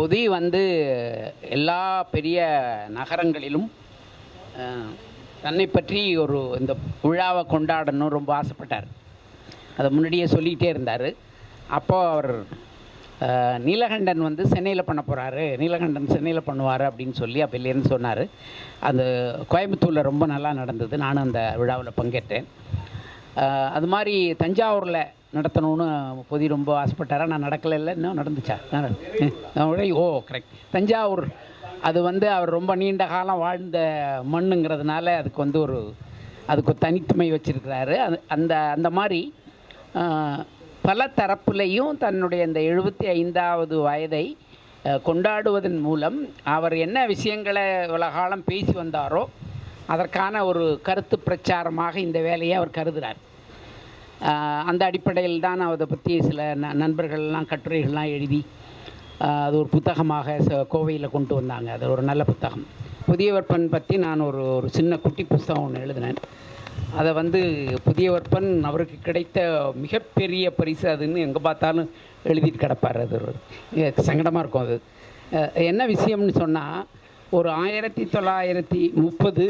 பொதி வந்து எல்லா பெரிய நகரங்களிலும் தன்னை பற்றி ஒரு இந்த விழாவை கொண்டாடணும் ரொம்ப ஆசைப்பட்டார். அதை முன்னாடியே சொல்லிக்கிட்டே இருந்தார். அப்போது அவர் நீலகண்டன் வந்து சென்னையில் பண்ண போகிறாரு நீலகண்டன் சென்னையில் பண்ணுவார் அப்படின்னு சொல்லி அப்போலேருந்து சொன்னார். அந்த கோயம்புத்தூரில் ரொம்ப நல்லா நடந்தது. நானும் அந்த விழாவில் பங்கேற்றேன். அது மாதிரி தஞ்சாவூரில் நடத்தணும்னு பொதி ரொம்ப ஆசைப்பட்டாரா? நான் நடக்கலை இல்லை. இன்னும் நடந்துச்சா? நட- ஓ கரெக்ட் தஞ்சாவூர். அது வந்து அவர் ரொம்ப நீண்ட காலம் வாழ்ந்த மண்ணுங்கிறதுனால அதுக்கு வந்து ஒரு அதுக்கு ஒரு தனித்தன்மை அது அந்த அந்த மாதிரி பல தரப்புலையும் தன்னுடைய இந்த எழுபத்தி ஐந்தாவது வயதை கொண்டாடுவதன் மூலம் அவர் என்ன விஷயங்களை இவ்வளோ காலம் பேசி வந்தாரோ அதற்கான ஒரு கருத்து பிரச்சாரமாக இந்த வேலையை அவர் கருதுகிறார் அந்த அடிப்படையில் தான் அதை பற்றி சில ந நண்பர்கள்லாம் கட்டுரைகள்லாம் எழுதி அது ஒரு புத்தகமாக ச- கோவையில் கொண்டு வந்தாங்க. அது ஒரு நல்ல புத்தகம். புதிய வெப்பன் பற்றி நான் ஒரு ஒரு சின்ன குட்டி புஸ்தகம் ஒன்று எழுதினேன். அதை வந்து புதிய வெப்பன் அவருக்கு கிடைத்த மிகப்பெரிய பரிசு அதுன்னு எங்கே பார்த்தாலும் எழுதிட்டு கிடப்பார் அது ஒரு சங்கடமாக இருக்கும் அது. என்ன விஷயம்னு சொன்னால் ஒரு ஆயிரத்தி தொள்ளாயிரத்தி முப்பது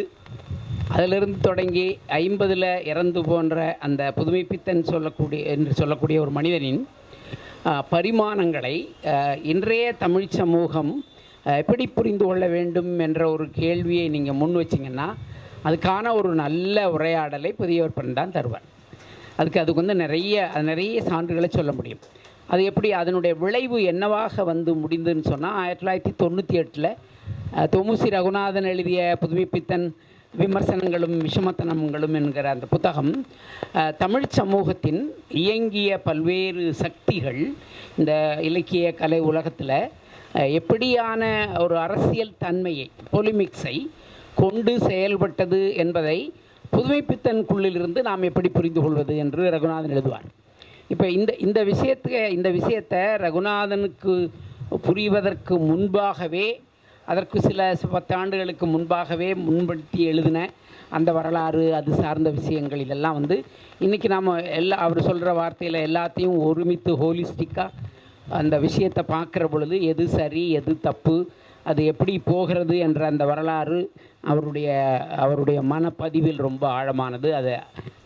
அதிலிருந்து தொடங்கி ஐம்பதில் இறந்து போன்ற அந்த புதுமைப்பித்தன் சொல்லக்கூடிய என்று சொல்லக்கூடிய ஒரு மனிதனின் பரிமாணங்களை இன்றைய தமிழ் சமூகம் எப்படி புரிந்து கொள்ள வேண்டும் என்ற ஒரு கேள்வியை நீங்கள் முன் வச்சிங்கன்னா அதுக்கான ஒரு நல்ல உரையாடலை புதியவர் பெண் தான் தருவார். அதுக்கு அதுக்கு வந்து நிறைய நிறைய சான்றுகளை சொல்ல முடியும். அது எப்படி அதனுடைய விளைவு என்னவாக வந்து முடிந்துன்னு சொன்னால் ஆயிரத்தி தொள்ளாயிரத்தி தொண்ணூற்றி எட்டில் தொமுசி ரகுநாதன் எழுதிய புதுமைப்பித்தன் விமர்சனங்களும் விஷமத்தனங்களும் என்கிற அந்த புத்தகம் தமிழ் சமூகத்தின் இயங்கிய பல்வேறு சக்திகள் இந்த இலக்கிய கலை உலகத்தில் எப்படியான ஒரு அரசியல் தன்மையை பொலிமிக்ஸை கொண்டு செயல்பட்டது என்பதை புதுமைப்பித்தனுக்குள்ளிலிருந்து நாம் எப்படி புரிந்து கொள்வது என்று ரகுநாதன் எழுதுவார். இப்போ இந்த இந்த விஷயத்துக்கு இந்த விஷயத்தை ரகுநாதனுக்கு புரிவதற்கு முன்பாகவே அதற்கு சில பத்தாண்டுகளுக்கு முன்பாகவே முன்படுத்தி எழுதின அந்த வரலாறு அது சார்ந்த விஷயங்கள் இதெல்லாம் வந்து இன்றைக்கி நாம் எல்லா அவர் சொல்கிற வார்த்தையில் எல்லாத்தையும் ஒருமித்து ஹோலிஸ்டிக்காக அந்த விஷயத்தை பார்க்குற பொழுது எது சரி எது தப்பு அது எப்படி போகிறது என்ற அந்த வரலாறு அவருடைய அவருடைய மனப்பதிவில் ரொம்ப ஆழமானது. அதை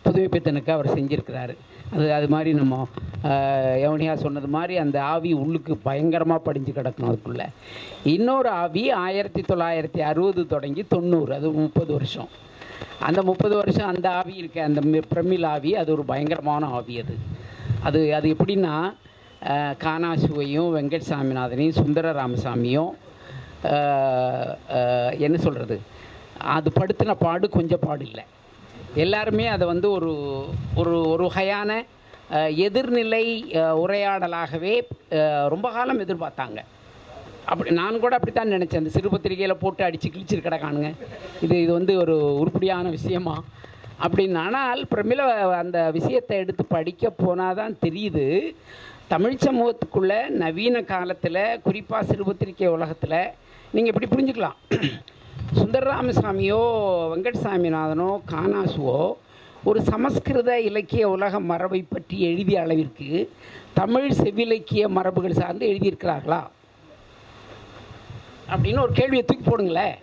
புதுமைப்பித்தனுக்கு அவர் செஞ்சுருக்கிறாரு. அது அது மாதிரி நம்ம யவனியா சொன்னது மாதிரி அந்த ஆவி உள்ளுக்கு பயங்கரமாக படிஞ்சு கிடக்கும் அதுக்குள்ளே. இன்னொரு ஆவி ஆயிரத்தி தொள்ளாயிரத்தி அறுபது தொடங்கி தொண்ணூறு அது முப்பது வருஷம். அந்த முப்பது வருஷம் அந்த ஆவி இருக்க அந்த பிரமிழ் ஆவி அது ஒரு பயங்கரமான ஆவி அது. அது அது எப்படின்னா கானாசுவையும் வெங்கட் சாமிநாதனையும் சுந்தர ராமசாமியும் என்ன சொல்கிறது அது படுத்தின பாடு கொஞ்சம் பாடு இல்லை. எல்லாருமே அதை வந்து ஒரு ஒரு ஒரு வகையான எதிர்நிலை உரையாடலாகவே ரொம்ப காலம் எதிர்பார்த்தாங்க. அப்படி நான் கூட அப்படித்தான் நினச்சேன். அந்த சிறு பத்திரிகையில் போட்டு அடித்து கிழிச்சிரு கிடக்கானுங்க இது இது வந்து ஒரு உருப்படியான விஷயமா? அப்படின்னு. ஆனால் பிரமிள அந்த விஷயத்தை எடுத்து படிக்க போனால் தான் தெரியுது. தமிழ் சமூகத்துக்குள்ள நவீன காலத்தில் குறிப்பாக சிறுபத்திரிக்கை உலகத்தில் நீங்கள் இப்படி புரிஞ்சுக்கலாம். சுந்தர ராமசாமியோ வெங்கட் சாமிநாதனோ கானாசுவோ ஒரு சமஸ்கிருத இலக்கிய உலக மரபை பற்றி எழுதிய அளவிற்கு தமிழ் செவ்விலக்கிய மரபுகள் சார்ந்து எழுதியிருக்கிறார்களா? அப்படின்னு ஒரு கேள்வியை தூக்கி போடுங்களேன்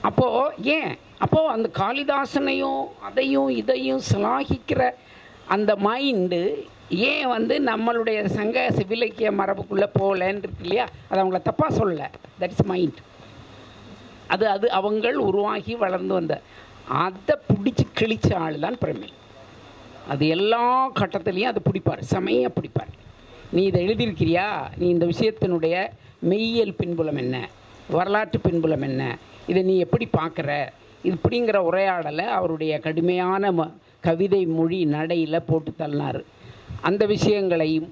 அப்போது ஏன்? அப்போது அந்த காளிதாசனையும் அதையும் இதையும் சிலாகிக்கிற அந்த மைண்டு ஏன் வந்து நம்மளுடைய சங்க சிவிலக்கிய மரபுக்குள்ளே போகலன்னு இருக்கு இல்லையா? அது அவங்கள தப்பாக சொல்லலை. தட் இஸ் மைண்ட் அது அது அவங்கள் உருவாகி வளர்ந்து வந்த அதை பிடிச்சி கிழிச்ச ஆள் தான் பிரமிழ் அது எல்லா கட்டத்துலேயும் அதை பிடிப்பார் செமையாக பிடிப்பார். நீ இதை எழுதியிருக்கிறியா? நீ இந்த விஷயத்தினுடைய மெய்யியல் பின்புலம் என்ன? வரலாற்று பின்புலம் என்ன? இதை நீ எப்படி பார்க்குற? இப்படிங்கிற உரையாடலை அவருடைய கடுமையான ம கவிதை மொழி நடையில் போட்டு தள்ளினார். அந்த விஷயங்களையும்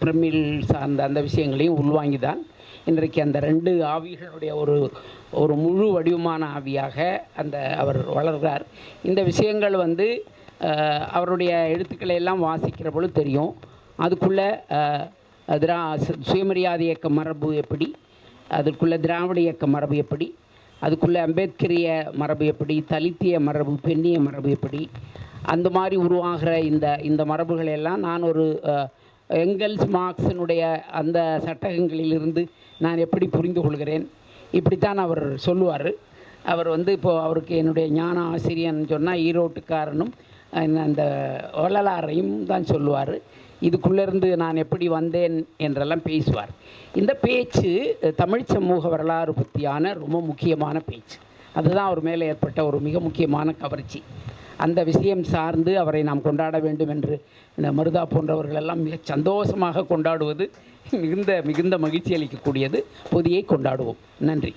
பிரமிழ் சார்ந்த அந்த விஷயங்களையும் உள்வாங்கி தான் இன்றைக்கு அந்த ரெண்டு ஆவிகளுடைய ஒரு ஒரு முழு வடிவமான ஆவியாக அந்த அவர் வளர்கிறார். இந்த விஷயங்கள் வந்து அவருடைய எழுத்துக்களை எல்லாம் வாசிக்கிற பொழுது தெரியும். அதுக்குள்ளே திரா சுயமரியாதை இயக்க மரபு எப்படி? அதுக்குள்ளே திராவிட இயக்க மரபு எப்படி? அதுக்குள்ளே அம்பேத்கரிய மரபு எப்படி? தலித்திய மரபு பெண்ணிய மரபு எப்படி? அந்த மாதிரி உருவாகிற இந்த இந்த மரபுகளை எல்லாம் நான் ஒரு எங்கல்ஸ் மார்க்ஸினுடைய அந்த சட்டகங்களிலிருந்து நான் எப்படி புரிந்து கொள்கிறேன்? இப்படித்தான் அவர் சொல்லுவார். அவர் வந்து இப்போது அவருக்கு என்னுடைய ஞான ஆசிரியன் சொன்னால் ஈரோட்டுக்காரனும் அந்த வள்ளலாரையும் தான் சொல்லுவார். இதுக்குள்ளேருந்து நான் எப்படி வந்தேன் என்றெல்லாம் பேசுவார். இந்த பேச்சு தமிழ் சமூக வரலாறு பற்றியான ரொம்ப முக்கியமான பேச்சு. அதுதான் அவர் மேலே ஏற்பட்ட ஒரு மிக முக்கியமான கவர்ச்சி. அந்த விஷயம் சார்ந்து அவரை நாம் கொண்டாட வேண்டும் என்று இந்த மருதா போன்றவர்கள் எல்லாம் மிக சந்தோஷமாக கொண்டாடுவது மிகுந்த மிகுந்த மகிழ்ச்சி அளிக்கக்கூடியது. பொதியை கொண்டாடுவோம். நன்றி.